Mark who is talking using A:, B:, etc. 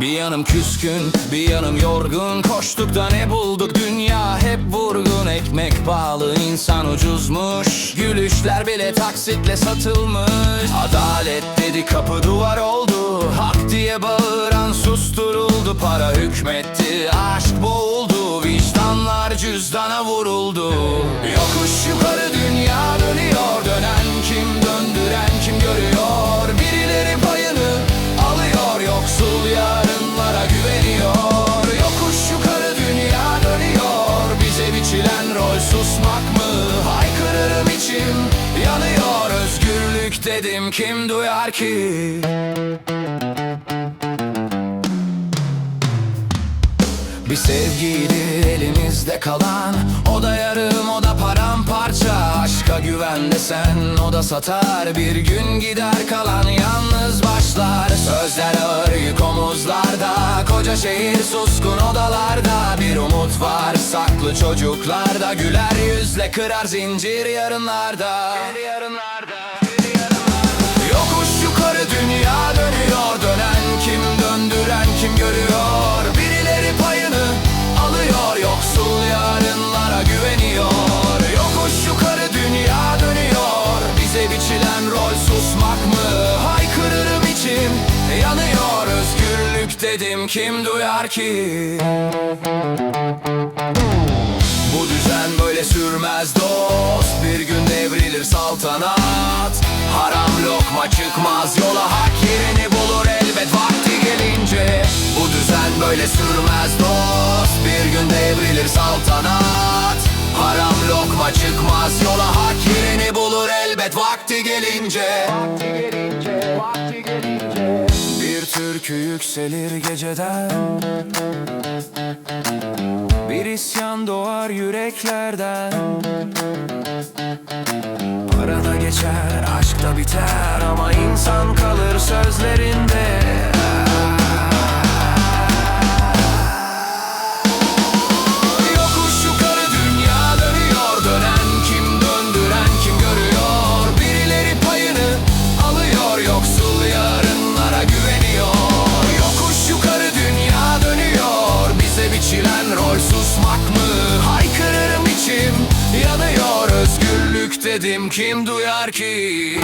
A: Bir yanım küskün, bir yanım yorgun. Koştuk da ne bulduk? Dünya hep vurgun. Ekmek pahalı, insan ucuzmuş. Gülüşler bile taksitle satılmış. Adalet dedi kapı duvar oldu. Hak diye bağıran susturuldu. Para hükmetti, aşk boğuldu. Vicdanlar cüzdana vuruldu. Yokuş yukarı dünya dönüyor. Dönen kim, döndüren kim görüyor Dedim kim duyar ki? Bir sevgiydi elimizde kalan O da yarım o da paramparça. Aşka güven desen o da satar. Bir gün gider kalan yalnız başlar. Sözler ağır yük omuzlarda Koca şehir suskun odalarda. Bir umut var saklı çocuklarda Güler yüzle kırar zincir yarınlarda. Yukarı dünya dönüyor. Dönen kim döndüren kim görüyor. Birileri payını alıyor. Yoksul yarınlara güveniyor. Yokuş yukarı dünya dönüyor. Bize biçilen rol susmak mı? Haykırırım içim yanıyor. Özgürlük dedim kim duyar ki? Bu düzen böyle sürmez. Dost çıkmaz. Yola Hak yerini bulur elbet vakti gelince. Bu düzen böyle sürmez dost. Bir gün devrilir saltanat. Haram lokma çıkmaz. Yola Hak yerini bulur elbet vakti gelince. Bir türkü yükselir geceden isyan doğar yüreklerden. Parada geçer, aşkta biter Ama insan Dedim kim duyar ki?